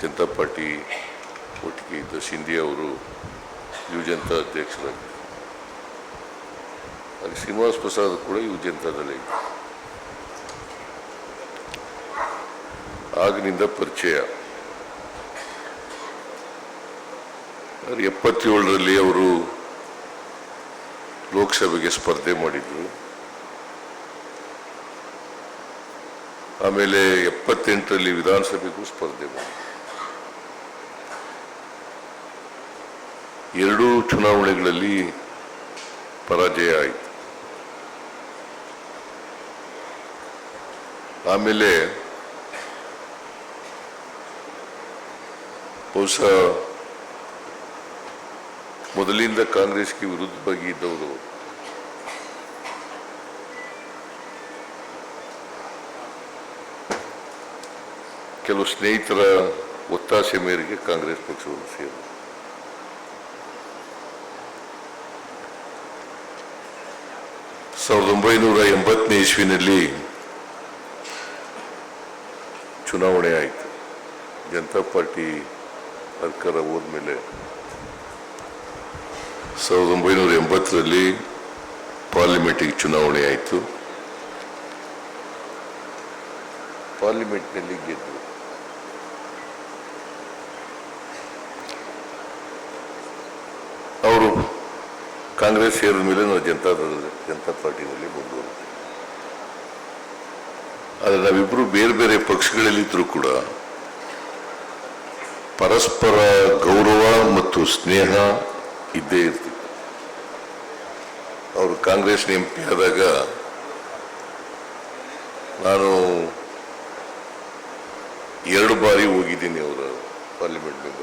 Janata party ಒಟ್ಟಿಗೆ ಇದ್ದ ಶಿಂದೆ ಅವರು ಯುವ ಜನತಾ ಅಧ್ಯಕ್ಷರಾಗಿದ್ದರು. ಅಲ್ಲಿ ಶ್ರೀನಿವಾಸ್ ಪ್ರಸಾದ್ ಕೂಡ ಯುವ ಆಗಿನಿಂದ ಪರಿಚಯ. ಎಪ್ಪತ್ತೇಳರಲ್ಲಿ ಅವರು ಲೋಕಸಭೆಗೆ ಸ್ಪರ್ಧೆ ಮಾಡಿದ್ರು. ಆಮೇಲೆ ಎಪ್ಪತ್ತೆಂಟರಲ್ಲಿ ವಿಧಾನಸಭೆಗೂ ಸ್ಪರ್ಧೆ ಮಾಡಿದ್ರು. ಎರಡೂ ಚುನಾವಣೆಗಳಲ್ಲಿ ಪರಾಜಯ ಆಯಿತು. ಆಮೇಲೆ ಬಹುಶಃ ಮೊದಲಿಂದ ಕಾಂಗ್ರೆಸ್ಗೆ ವಿರುದ್ಧವಾಗಿ ಇದ್ದವರು ಕೆಲವು ಸ್ನೇಹಿತರ ಒತ್ತಾಸೆ ಮೇರೆಗೆ ಕಾಂಗ್ರೆಸ್ ಪಕ್ಷವನ್ನು ಸೇರಿದರು. ಸಾವಿರದ ಒಂಬೈನೂರ ಎಂಬತ್ತನೇ ಇಸ್ವಿನಲ್ಲಿ ಚುನಾವಣೆ ಆಯಿತು. ಜನತಾ ಪಾರ್ಟಿ ಸರ್ಕಾರ ಹೋದ್ಮೇಲೆ ಸಾವಿರದ ಒಂಬೈನೂರ ಎಂಬತ್ತರಲ್ಲಿ ಪಾರ್ಲಿಮೆಂಟಿಗೆ ಚುನಾವಣೆ ಆಯಿತು. ಪಾರ್ಲಿಮೆಂಟ್ನಲ್ಲಿ ಗೆದ್ದು ಅವರು ಕಾಂಗ್ರೆಸ್ ಸೇರಿದ ಮೇಲೆ ನಾವು ಜನತಾದಳ ಜನತಾ ಪಾರ್ಟಿನಲ್ಲಿ ಮುಂದುವರೆದೆ ಆದರೆ ನಾವಿಬ್ಬರು ಬೇರೆ ಬೇರೆ ಪಕ್ಷಗಳಲ್ಲಿದ್ದರೂ ಕೂಡ ಪರಸ್ಪರ ಗೌರವ ಮತ್ತು ಸ್ನೇಹ ಇದ್ದೇ ಇರ್ತಿತ್ತು. ಅವರು ಕಾಂಗ್ರೆಸ್ ಎಂ ಪಿ ಆದಾಗ ನಾನು ಎರಡು ಬಾರಿ ಹೋಗಿದ್ದೀನಿ ಅವರ ಪಾರ್ಲಿಮೆಂಟ್ ಮೆಂಬರ್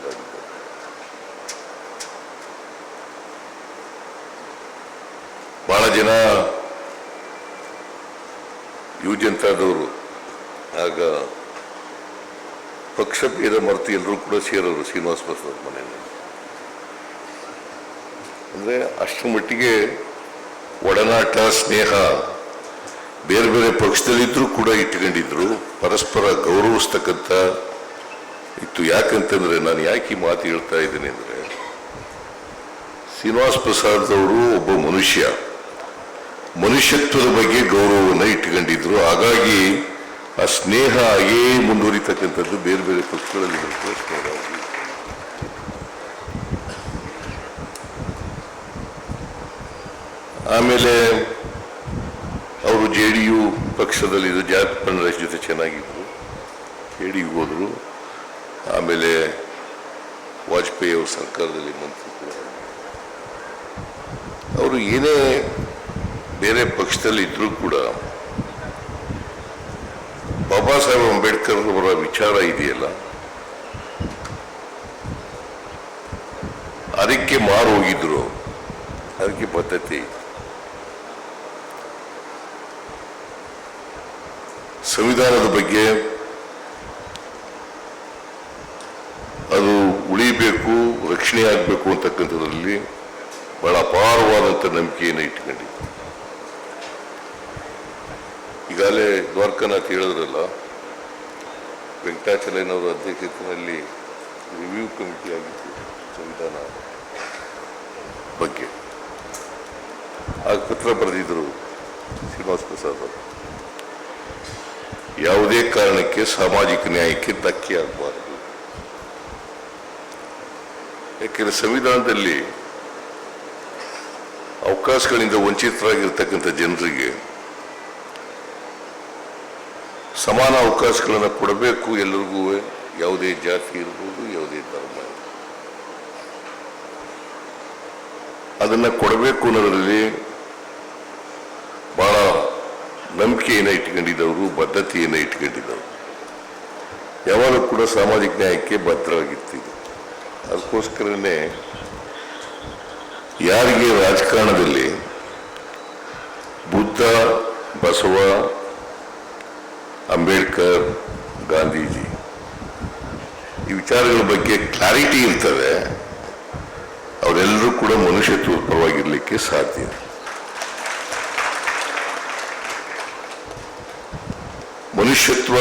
ಬಹಳ ಜನ ಯುವ ಆಗ ಪಕ್ಷ ಭೇದ ಮರೆತು ಎಲ್ಲರೂ ಕೂಡ ಸೇರೋರು ಶ್ರೀನಿವಾಸ ಪ್ರಸಾದ್ ಮನೆಯಲ್ಲಿ. ಅಂದರೆ ಅಷ್ಟರ ಮಟ್ಟಿಗೆ ಒಡನಾಟ, ಸ್ನೇಹ ಬೇರೆ ಬೇರೆ ಪಕ್ಷದಲ್ಲಿದ್ದರೂ ಕೂಡ ಇಟ್ಕೊಂಡಿದ್ರು ಪರಸ್ಪರ ಗೌರವಿಸ್ತಕ್ಕಂಥ ಇತ್ತು. ಯಾಕಂತಂದರೆ ನಾನು ಯಾಕೆ ಈ ಮಾತು ಹೇಳ್ತಾ ಇದ್ದೀನಿ ಅಂದರೆ, ಶ್ರೀನಿವಾಸ ಪ್ರಸಾದ್ ಅವರು ಒಬ್ಬ ಮನುಷ್ಯ. ಮನುಷ್ಯತ್ವದ ಬಗ್ಗೆ ಗೌರವವನ್ನು ಇಟ್ಕೊಂಡಿದ್ರು ಹಾಗಾಗಿ ಆ ಸ್ನೇಹ ಹಾಗೇ ಮುಂದುವರಿತಕ್ಕಂಥದ್ದು ಬೇರೆ ಬೇರೆ ಪಕ್ಷಗಳಲ್ಲಿ. ಆಮೇಲೆ ಅವರು ಜೆ ಡಿ ಯು ಪಕ್ಷದಲ್ಲಿ ಜಾತಿ ಪಂಡರೇಶ್ ಜೊತೆ ಚೆನ್ನಾಗಿದ್ರು. ಜೆ ಡಿ ಯು ಹೋದರು. ಆಮೇಲೆ ವಾಜಪೇಯಿ ಅವರು ಸರ್ಕಾರದಲ್ಲಿ ಮಂತ್ರಿ ಅವರು ಏನೇ ಬೇರೆ ಪಕ್ಷದಲ್ಲಿ ಇದ್ರೂ ಕೂಡ ಬಾಬಾ ಸಾಹೇಬ್ ಅಂಬೇಡ್ಕರ್ ಅವರ ವಿಚಾರ ಇದೆಯಲ್ಲ? ಅದಕ್ಕೆ ಮಾರು ಹೋಗಿದ್ರು ಅದಕ್ಕೆ ಪದ್ಧತಿ. ಸಂವಿಧಾನದ ಬಗ್ಗೆ ಅದು ಉಳಿಬೇಕು, ರಕ್ಷಣೆ ಆಗಬೇಕು ಅಂತಕ್ಕಂಥದ್ರಲ್ಲಿ ಬಹಳ ಅಪಾರವಾದಂಥ ನಂಬಿಕೆಯನ್ನು ಇಟ್ಕೊಂಡಿದ್ದೆ. ಈಗಾಗಲೇ ದ್ವಾರಕನಾಥ್ ಹೇಳಿದ್ರಲ್ಲ, ವೆಂಕಟಾಚಲಯ್ಯನವರ ಅಧ್ಯಕ್ಷತೆಯಲ್ಲಿ ರಿವ್ಯೂ ಕಮಿಟಿ ಆಗಿತ್ತು ಸಂವಿಧಾನ ಬಗ್ಗೆ. ಆ ಪತ್ರ ಬರೆದಿದ್ದರು ಶ್ರೀನಿವಾಸ್ ಪ್ರಸಾದ್ ಅವರು. ಯಾವುದೇ ಕಾರಣಕ್ಕೆ ಸಾಮಾಜಿಕ ನ್ಯಾಯಕ್ಕೆ ಧಕ್ಕೆ ಆಗಬಾರದು. ಯಾಕೆಂದರೆ ಸಂವಿಧಾನದಲ್ಲಿ ಅವಕಾಶಗಳಿಂದ ವಂಚಿತರಾಗಿರ್ತಕ್ಕಂಥ ಜನರಿಗೆ ಸಮಾನ ಅವಕಾಶಗಳನ್ನು ಕೊಡಬೇಕು ಎಲ್ಲರಿಗೂ ಯಾವುದೇ ಜಾತಿ ಇರ್ಬೋದು, ಯಾವುದೇ ಧರ್ಮ ಅದನ್ನು ಕೊಡಬೇಕು ಅನ್ನೋದರಲ್ಲಿ ಬಹಳ ನಂಬಿಕೆಯನ್ನು ಇಟ್ಕೊಂಡಿದ್ದವರು, ಬದ್ಧತೆಯನ್ನು ಇಟ್ಕೊಂಡಿದ್ದವರು. ಯಾವಾಗ ಕೂಡ ಸಾಮಾಜಿಕ ನ್ಯಾಯಕ್ಕೆ ಬದ್ಧವಾಗಿರ್ತಿದ್ರು ಅದಕ್ಕೋಸ್ಕರನೇ ಯಾರಿಗೆ ರಾಜಕಾರಣದಲ್ಲಿ ಬುದ್ಧ, ಬಸವ ಅಂಬೇಡ್ಕರ್, ಗಾಂಧೀಜಿ. ಈ ವಿಚಾರಗಳ ಬಗ್ಗೆ ಕ್ಲಾರಿಟಿ ಇರ್ತದೆ. ಅವರೆಲ್ಲರೂ ಕೂಡ ಮನುಷ್ಯತ್ವದ ಪರವಾಗಿರ್ಲಿಕ್ಕೆ ಸಾಧ್ಯ ಮನುಷ್ಯತ್ವ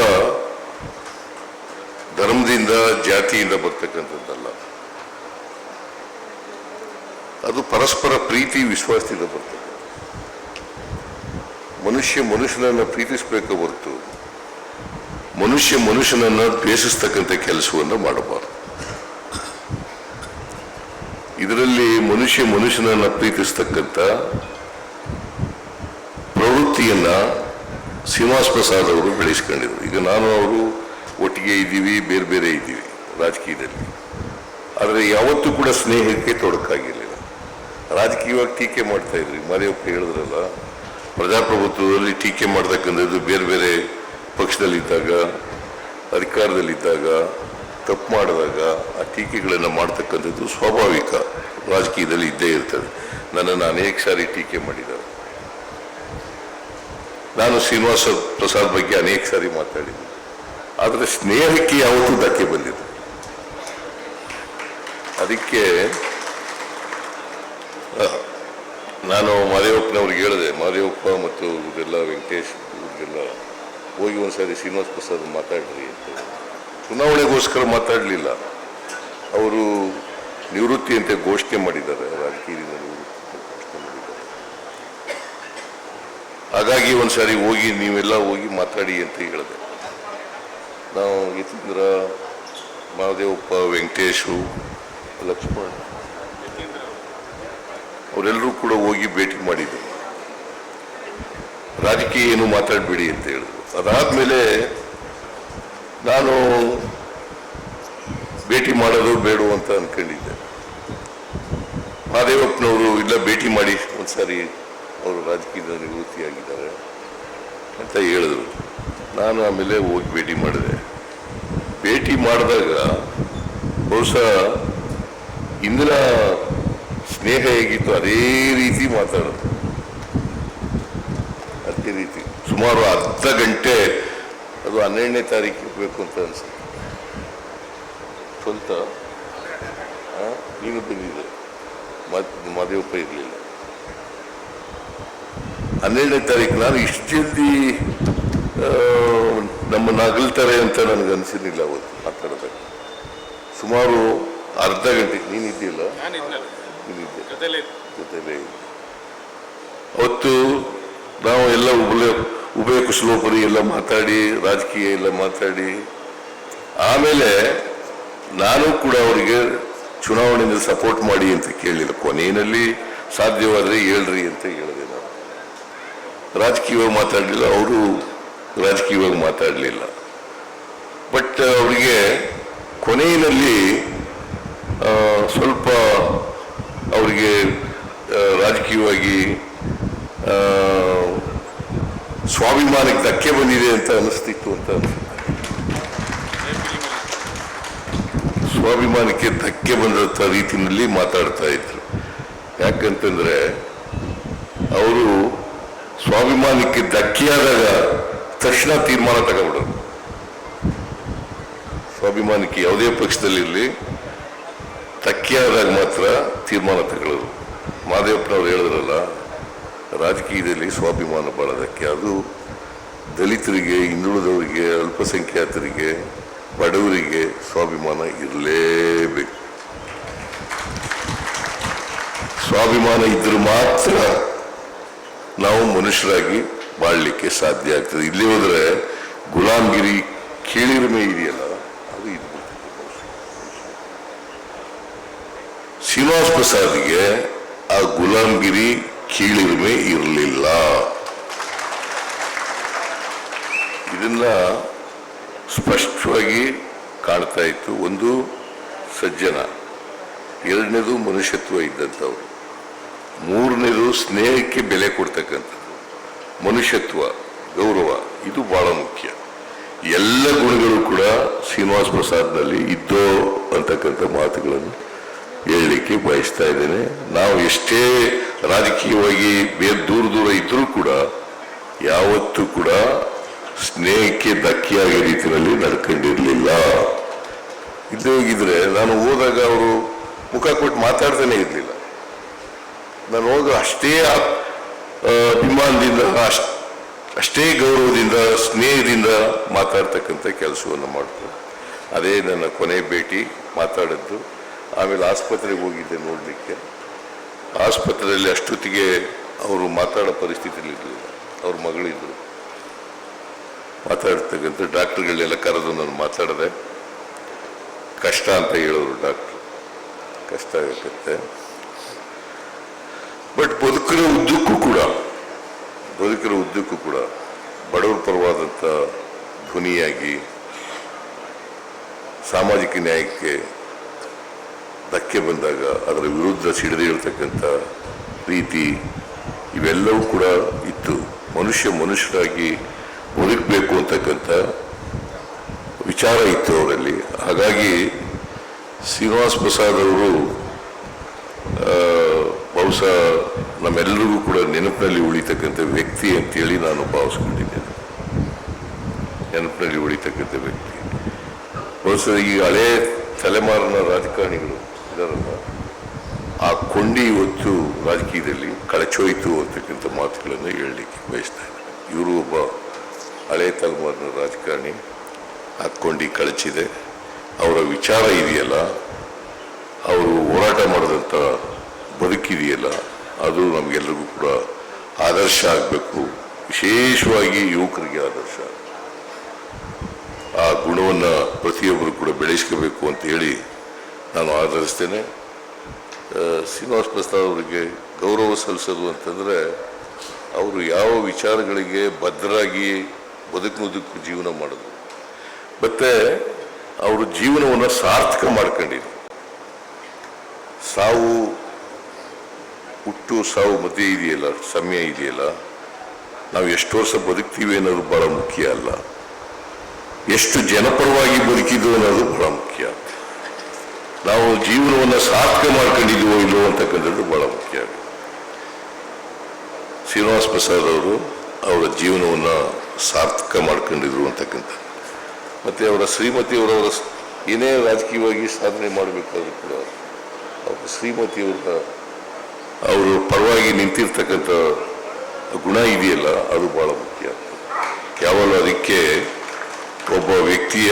ಧರ್ಮದಿಂದ, ಜಾತಿಯಿಂದ ಬರ್ತಕ್ಕಂಥದ್ದಲ್ಲ. ಅದು ಪರಸ್ಪರ ಪ್ರೀತಿ, ವಿಶ್ವಾಸದಿಂದ ಬರ್ತದೆ. ಮನುಷ್ಯ ಮನುಷ್ಯನನ್ನು ಪ್ರೀತಿಸಬೇಕು ಹೊರತು ಮನುಷ್ಯ ಮನುಷ್ಯನನ್ನ ದ್ವೇಷಿಸ್ತಕ್ಕಂಥ ಕೆಲಸವನ್ನು ಮಾಡಬಾರದು. ಇದರಲ್ಲಿ ಮನುಷ್ಯ ಮನುಷ್ಯನನ್ನ ಪ್ರೀತಿಸ್ತಕ್ಕಂಥ ಪ್ರವೃತ್ತಿಯನ್ನ ಶ್ರೀನಿವಾಸ್ ಪ್ರಸಾದ್ ಅವರು ಬೆಳೆಸ್ಕೊಂಡಿದ್ರು. ಈಗ ನಾನು ಅವರು ಒಟ್ಟಿಗೆ ಇದ್ದೀವಿ, ಬೇರೆ ಬೇರೆ ಇದ್ದೀವಿ ರಾಜಕೀಯದಲ್ಲಿ. ಆದರೆ ಯಾವತ್ತೂ ಕೂಡ ಸ್ನೇಹಕ್ಕೆ ತೊಡಕಾಗಿರಲಿಲ್ಲ. ರಾಜಕೀಯವಾಗಿ ಟೀಕೆ ಮಾಡ್ತಾ ಇದ್ರಿ. ಮಾದೇವಪ್ಪ ಹೇಳಿದ್ರಲ್ಲ, ಪ್ರಜಾಪ್ರಭುತ್ವದಲ್ಲಿ ಟೀಕೆ ಮಾಡ್ತಕ್ಕಂಥದ್ದು ಬೇರೆ ಬೇರೆ ಪಕ್ಷದಲ್ಲಿದ್ದಾಗ, ಅಧಿಕಾರದಲ್ಲಿದ್ದಾಗ, ತಪ್ಪು ಮಾಡಿದಾಗ, ಆ ಟೀಕೆಗಳನ್ನು ಮಾಡ್ತಕ್ಕಂಥದ್ದು ಸ್ವಾಭಾವಿಕ. ರಾಜಕೀಯದಲ್ಲಿ ಇದ್ದೇ ಇರ್ತದೆ. ನನ್ನನ್ನು ಅನೇಕ ಸಾರಿ ಟೀಕೆ ಮಾಡಿದ್ದಾರೆ. ನಾನು ಶ್ರೀನಿವಾಸ ಪ್ರಸಾದ್ ಬಗ್ಗೆ ಅನೇಕ ಸಾರಿ ಮಾತಾಡಿದ್ದೆ ಆದರೆ ಸ್ನೇಹಕ್ಕೆ ಯಾವತ್ತೂ ಧಕ್ಕೆ ಬಂದಿದೆ ಅದಕ್ಕೆ ನಾನು ಮಾದೇವಪ್ಪನವ್ರಿಗೆ ಹೇಳಿದೆ. ಮಾದೇವಪ್ಪ ಮತ್ತು ಇವರೆಲ್ಲ ವೆಂಕಟೇಶ್, ಇವ್ರಿಗೆಲ್ಲ ಹೋಗಿ ಒಂದ್ಸರಿ ಶ್ರೀನಿವಾಸ ಪ್ರಸಾದ್ ಮಾತಾಡ್ರಿ ಅಂತ ಚುನಾವಣೆಗೋಸ್ಕರ ಮಾತಾಡಲಿಲ್ಲ. ಅವರು ನಿವೃತ್ತಿ ಅಂತ ಘೋಷಣೆ ಮಾಡಿದ್ದಾರೆ, ರಾಜಕೀಯದಿಂದ ಹಾಗಾಗಿ ಒಂದ್ಸರಿ ಹೋಗಿ, ನೀವೆಲ್ಲ ಹೋಗಿ ಮಾತಾಡಿ ಅಂತ ಹೇಳಿದೆ. ನಾವು ಯತೀಂದ್ರ, ಮಹಾದೇವಪ್ಪ, ವೆಂಕಟೇಶು, ಲಕ್ಷ್ಮಣ್, ಅವರೆಲ್ಲರೂ ಕೂಡ ಹೋಗಿ ಭೇಟಿ ಮಾಡಿದ್ರು. ರಾಜಕೀಯ ಏನು ಮಾತಾಡಬೇಡಿ ಅಂತ ಹೇಳಿದ್ರು. ಅದಾದ್ಮೇಲೆ ನಾನು ಭೇಟಿ ಮಾಡೋದು ಬೇಡ ಅಂತ ಅಂದ್ಕೊಂಡಿದ್ದೆ ಮಹಾದೇವಪ್ಪನವರು, ಇಲ್ಲ ಭೇಟಿ ಮಾಡಿ, ಒಂದ್ಸಾರಿ ಅವರು ರಾಜಕೀಯದ ನಿವೃತ್ತಿಯಾಗಿದ್ದಾರೆ ಅಂತ ಹೇಳಿದ್ರು. ನಾನು ಆಮೇಲೆ ಹೋಗಿ ಭೇಟಿ ಮಾಡಿದೆ. ಭೇಟಿ ಮಾಡಿದಾಗ ಬಹುಶಃ ಇಂದಿನ ಸ್ನೇಹ ಹೇಗಿತ್ತು ಅದೇ ರೀತಿ ಮಾತಾಡೋದು ಅದೇ ರೀತಿ. ಸುಮಾರು ಅರ್ಧ ಗಂಟೆ ಅದು ಹನ್ನೆರಡನೇ ತಾರೀಕು ಬೇಕು ಅಂತ ಅನ್ಸುತ್ತೆ. ಸ್ವಂತ? ನೀನು ಬಂದಿದ್ದೆ. ಮತ್ ಮಾದೇವಪ್ಪ ಇರಲಿಲ್ಲ. ಹನ್ನೆರಡನೇ ತಾರೀಕು ನಾನು ಇಷ್ಟು ಜಲ್ದಿ ನಮ್ಮ ನಮ್ಮನ್ನ ಅಗಲ್ತಾರೆ ಅಂತ ನನಗೆ ಅನಿಸಿರ್ಲಿಲ್ಲ ಅವತ್ತು ಮಾತಾಡಿದಾಗ ಸುಮಾರು ಅರ್ಧ ಗಂಟೆ ನೀನಿದ್ದಿಲ್ಲ ನೀನಿದ್ದೆ ಜೊತೆಲೇ. ಅವತ್ತು ನಾವು ಎಲ್ಲ ಉಭಯ ಉಭಯ ಕುಶಲೋಪರಿ ಎಲ್ಲ ಮಾತಾಡಿ, ರಾಜಕೀಯ ಎಲ್ಲ ಮಾತಾಡಿ. ಆಮೇಲೆ ನಾನು ಕೂಡ ಅವರಿಗೆ ಚುನಾವಣೆಯಿಂದ ಸಪೋರ್ಟ್ ಮಾಡಿ ಅಂತ ಕೇಳಿಲ್ಲ. ಕೊನೆಯಲ್ಲಿ ಸಾಧ್ಯವಾದರೆ ಹೇಳ್ರಿ ಅಂತ ಹೇಳಿದೆ ನಾನು. ರಾಜಕೀಯವಾಗಿ ಮಾತಾಡಲಿಲ್ಲ, ಅವರು ರಾಜಕೀಯವಾಗಿ ಮಾತಾಡಲಿಲ್ಲ. ಬಟ್ ಅವರಿಗೆ ಕೊನೆಯಲ್ಲಿ ಸ್ವಲ್ಪ ಅವರಿಗೆ ರಾಜಕೀಯವಾಗಿ ಸ್ವಾಭಿಮಾನಕ್ಕೆ ಧಕ್ಕೆ ಬಂದಿದೆ ಅಂತ ಅನಿಸ್ತಿತ್ತು ಅಂತ ಸ್ವಾಭಿಮಾನಕ್ಕೆ ಧಕ್ಕೆ ಬಂದಂಥ ರೀತಿಯಲ್ಲಿ ಮಾತಾಡ್ತಾ ಇದ್ರು. ಯಾಕಂತಂದ್ರೆ ಅವರು ಸ್ವಾಭಿಮಾನಕ್ಕೆ ಧಕ್ಕೆಯಾದಾಗ ತಕ್ಷಣ ತೀರ್ಮಾನ ತಗೊಂಡ್ರು ಸ್ವಾಭಿಮಾನಕ್ಕೆ ಯಾವುದೇ ಪಕ್ಷದಲ್ಲಿರಲಿ ಧಕ್ಕೆಯಾದಾಗ ಮಾತ್ರ ತೀರ್ಮಾನ ತಗೊಳ್ಳೋರು ಮಾದೇವಪ್ಪನವ್ರು ಹೇಳಿದ್ರಲ್ಲ ರಾಜಕೀಯದಲ್ಲಿ ಸ್ವಾಭಿಮಾನ ಬಾಳೋದಕ್ಕೆ, ಅದು ದಲಿತರಿಗೆ, ಹಿಂದುಳಿದವರಿಗೆ, ಅಲ್ಪಸಂಖ್ಯಾತರಿಗೆ, ಬಡವರಿಗೆ ಸ್ವಾಭಿಮಾನ ಇರಲೇಬೇಕು. ಸ್ವಾಭಿಮಾನ ಇದ್ರೆ ಮಾತ್ರ ನಾವು ಮನುಷ್ಯರಾಗಿ ಬಾಳಲಿಕ್ಕೆ ಸಾಧ್ಯ ಆಗ್ತದೆ. ಇಲ್ಲಿ ಹೋದ್ರೆ ಗುಲಾಮ್ಗಿರಿ ಕೀಳಿರಿಮೆ ಇದೆಯಲ್ಲ, ಅದು ಇದು ಶ್ರೀನಿವಾಸ್ ಪ್ರಸಾದ್ಗೆ ಆ ಗುಲಾಮ್ಗಿರಿ ಕೀಳಿರಿಮೆ ಇರಲಿಲ್ಲ. ಇದನ್ನ ಸ್ಪಷ್ಟವಾಗಿ ಕಾಣ್ತಾ ಇತ್ತು ಒಂದು ಸಜ್ಜನ. ಎರಡನೇದು ಮನುಷ್ಯತ್ವ ಇದ್ದಂಥವ್ರು. ಮೂರನೇದು ಸ್ನೇಹಕ್ಕೆ ಬೆಲೆ ಕೊಡ್ತಕ್ಕಂಥದ್ದು. ಮನುಷ್ಯತ್ವ, ಗೌರವ, ಇದು ಬಹಳ ಮುಖ್ಯ. ಎಲ್ಲ ಗುಣಗಳು ಕೂಡ ಶ್ರೀನಿವಾಸ್ ಪ್ರಸಾದ್ನಲ್ಲಿ ಇದ್ದೋ ಅಂತಕ್ಕಂಥ ಮಾತುಗಳನ್ನು ಹೇಳಲಿಕ್ಕೆ ಬಯಸ್ತಾ ಇದ್ದೇನೆ. ನಾವು ಎಷ್ಟೇ ರಾಜಕೀಯವಾಗಿ ಬೇರೆ ದೂರ ದೂರ ಇದ್ರೂ ಕೂಡ, ಯಾವತ್ತೂ ಕೂಡ ಸ್ನೇಹಕ್ಕೆ ಧಕ್ಕೆಯಾಗಿ ರೀತಿಯಲ್ಲಿ ನಡ್ಕೊಂಡಿರಲಿಲ್ಲ. ಇದು ಹೋಗಿದ್ರೆ, ನಾನು ಹೋದಾಗ ಅವರು ಮುಖ ಕೊಟ್ಟು ಮಾತಾಡ್ತಾನೆ ಇರಲಿಲ್ಲ. ನಾನು ಹೋಗ ಅಷ್ಟೇ ಅಭಿಮಾನದಿಂದ, ಅಷ್ಟೇ ಗೌರವದಿಂದ, ಸ್ನೇಹದಿಂದ ಮಾತಾಡ್ತಕ್ಕಂಥ ಕೆಲಸವನ್ನು ಮಾಡ್ತಾರೆ ಅದೇ ನನ್ನ ಕೊನೆ ಭೇಟಿ ಮಾತಾಡದ್ದು ಆಮೇಲೆ ಆಸ್ಪತ್ರೆಗೆ ಹೋಗಿದ್ದೆ ನೋಡಲಿಕ್ಕೆ. ಆಸ್ಪತ್ರೆಯಲ್ಲಿ ಅಷ್ಟೊತ್ತಿಗೆ ಅವರು ಮಾತಾಡೋ ಪರಿಸ್ಥಿತಿಯಲ್ಲಿ ಇರಲಿಲ್ಲ ಅವ್ರ ಮಗಳಿದ್ರು. ಮಾತಾಡ್ತಕ್ಕಂಥ ಡಾಕ್ಟರ್ಗಳನ್ನೆಲ್ಲ ಕರೆದು ನಾನು ಮಾತಾಡಿದೆ. ಕಷ್ಟ ಅಂತ ಹೇಳೋರು ಡಾಕ್ಟ್ರು. ಕಷ್ಟ ಆಗತ್ತೆ. ಬಟ್ ಬದುಕಿನ ಉದ್ದಕ್ಕೂ ಕೂಡ ಬದುಕಿನ ಉದ್ದಕ್ಕೂ ಕೂಡ ಬಡವರ ಪರವಾದಂಥ ಧ್ವನಿಯಾಗಿ, ಸಾಮಾಜಿಕ ನ್ಯಾಯಕ್ಕೆ ಧಕ್ಕೆ ಬಂದಾಗ ಅದರ ವಿರುದ್ಧ ಸಿಡಿದೇಳ್ತಕ್ಕಂಥ ರೀತಿ ಇವೆಲ್ಲವೂ ಕೂಡ ಇತ್ತು. ಮನುಷ್ಯ ಮನುಷ್ಯರಾಗಿ ಬದುಕಬೇಕು ಅಂತಕ್ಕಂಥ ವಿಚಾರ ಇತ್ತು ಅವರಲ್ಲಿ. ಹಾಗಾಗಿ ಶ್ರೀನಿವಾಸ್ ಪ್ರಸಾದ್ ಅವರು ಬಹುಶಃ ನಮ್ಮೆಲ್ಲರಿಗೂ ಕೂಡ ನೆನಪಿನಲ್ಲಿ ಉಳಿತಕ್ಕಂಥ ವ್ಯಕ್ತಿ ಅಂತೇಳಿ ನಾನು ಭಾವಿಸ್ಕೊಂಡಿದ್ದೇನೆ. ನೆನಪಿನಲ್ಲಿ ಉಳಿತಕ್ಕಂಥ ವ್ಯಕ್ತಿ. ಬಹುಶಃ ಈ ಹಳೇ ತಲೆಮಾರಿನ ರಾಜಕಾರಣಿಗಳು ಆ ಕೊಂಡಿ ಇವತ್ತು ರಾಜಕೀಯದಲ್ಲಿ ಕಳಚೋಯಿತು ಅಂತಕ್ಕಂಥ ಮಾತುಗಳನ್ನು ಹೇಳಲಿಕ್ಕೆ ಬಯಸ್ತಾ ಇದ್ದಾರೆ. ಇವರು ಒಬ್ಬ ಹಳೆ ತಲೆಮಾರಿನ ರಾಜಕಾರಣಿ ಆ ಕೊಂಡಿ ಕಳಚಿದೆ. ಅವರ ವಿಚಾರ ಇದೆಯಲ್ಲ, ಅವರು ಹೋರಾಟ ಮಾಡಿದಂಥ ಬದುಕಿದೆಯಲ್ಲ ಅದು ನಮಗೆಲ್ಲರಿಗೂ ಕೂಡ ಆದರ್ಶ ಆಗಬೇಕು. ವಿಶೇಷವಾಗಿ ಯುವಕರಿಗೆ ಆದರ್ಶ. ಆ ಗುಣವನ್ನು ಪ್ರತಿಯೊಬ್ಬರು ಕೂಡ ಬೆಳೆಸ್ಕೋಬೇಕು ಅಂತ ಹೇಳಿ ನಾನು ಆಧರಿಸ್ತೇನೆ ಶ್ರೀನಿವಾಸ್ ಪ್ರಸಾದ್ ಅವರಿಗೆ ಗೌರವ ಸಲ್ಲಿಸೋದು ಅಂತಂದರೆ, ಅವರು ಯಾವ ವಿಚಾರಗಳಿಗೆ ಭದ್ರಾಗಿ ಬದುಕುವುದಕ್ಕೂ ಜೀವನ ಮಾಡೋದು. ಮತ್ತೆ ಅವರು ಜೀವನವನ್ನು ಸಾರ್ಥಕ ಮಾಡ್ಕೊಂಡಿದ್ರು. ಸಾವು ಹುಟ್ಟು ಸಾವು ಮಧ್ಯೆ ಇದೆಯಲ್ಲ, ಸಮಯ ಇದೆಯಲ್ಲ, ನಾವು ಎಷ್ಟು ವರ್ಷ ಬದುಕ್ತೀವಿ ಅನ್ನೋದು ಬಹಳ ಮುಖ್ಯ ಅಲ್ಲ. ಎಷ್ಟು ಜನಪರವಾಗಿ ಬದುಕಿದ್ದು ಅನ್ನೋದು ಬಹಳ ಮುಖ್ಯ. ನಾವು ಜೀವನವನ್ನು ಸಾರ್ಥಕ ಮಾಡ್ಕೊಂಡಿದ್ದೀವೋ ಇಲ್ಲವೋ ಅಂತಕ್ಕಂಥದ್ದು ಬಹಳ ಮುಖ್ಯ. ಶ್ರೀನಿವಾಸ್ ಪ್ರಸಾದ್ ಅವರು ಅವರ ಜೀವನವನ್ನು ಸಾರ್ಥಕ ಮಾಡ್ಕೊಂಡಿದ್ರು ಅಂತಕ್ಕಂಥ ಮತ್ತು ಅವರ ಶ್ರೀಮತಿಯವರವರ ಏನೇ ರಾಜಕೀಯವಾಗಿ ಸಾಧನೆ ಮಾಡಬೇಕಾದ್ರೂ ಕೂಡ ಅವರ ಶ್ರೀಮತಿಯವರ ಅವರು ಪರವಾಗಿ ನಿಂತಿರ್ತಕ್ಕಂಥ ಗುಣ ಇದೆಯಲ್ಲ, ಅದು ಬಹಳ ಮುಖ್ಯ. ಕೇವಲ ಅದಕ್ಕೆ ಒಬ್ಬ ವ್ಯಕ್ತಿಯ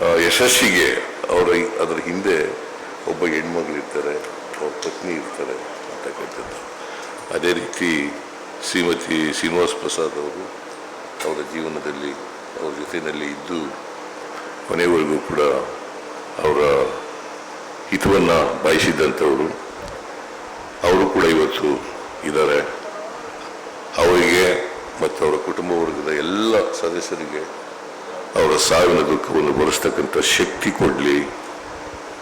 ಯಶಸ್ಸಿಗೆ ಅವರ ಅದರ ಹಿಂದೆ ಒಬ್ಬ ಹೆಣ್ಮಗಳಿರ್ತಾರೆ, ಅವ್ರ ಪತ್ನಿ ಇರ್ತಾರೆ ಅಂತಕ್ಕಂಥದ್ದು ಅದೇ ರೀತಿ ಶ್ರೀಮತಿ ಶ್ರೀನಿವಾಸ್ ಪ್ರಸಾದ್ ಅವರು ಅವರ ಜೀವನದಲ್ಲಿ, ಅವರ ಜೊತೆಯಲ್ಲಿ ಇದ್ದು ಕೊನೆವರೆಗೂ ಕೂಡ ಅವರ ಹಿತವನ್ನು ಬಯಸಿದ್ದಂಥವರು. ಅವರು ಕೂಡ ಇವತ್ತು ಇದ್ದಾರೆ. ಅವರಿಗೆ ಮತ್ತು ಅವರ ಕುಟುಂಬ ವರ್ಗದ ಎಲ್ಲ ಸದಸ್ಯರಿಗೆ ಸಾವಿನ ದುಃಖವನ್ನು ಭರಿಸ್ತಕ್ಕಂಥ ಶಕ್ತಿ ಕೊಡಲಿ.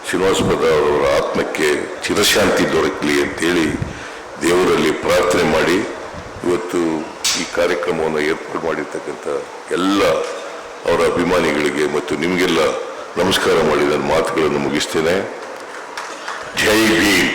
ಶ್ರೀನಿವಾಸಪದ ಅವರ ಆತ್ಮಕ್ಕೆ ಚಿರಶಾಂತಿ ದೊರಕಲಿ ಅಂತೇಳಿ ದೇವರಲ್ಲಿ ಪ್ರಾರ್ಥನೆ ಮಾಡಿ, ಇವತ್ತು ಈ ಕಾರ್ಯಕ್ರಮವನ್ನು ಏರ್ಪಾಡು ಮಾಡಿರ್ತಕ್ಕಂಥ ಎಲ್ಲ ಅವರ ಅಭಿಮಾನಿಗಳಿಗೆ ಮತ್ತು ನಿಮಗೆಲ್ಲ ನಮಸ್ಕಾರ ಮಾಡಿ ನನ್ನ ಮಾತುಗಳನ್ನು ಮುಗಿಸ್ತೇನೆ. ಜೈ ಭೀಮ್.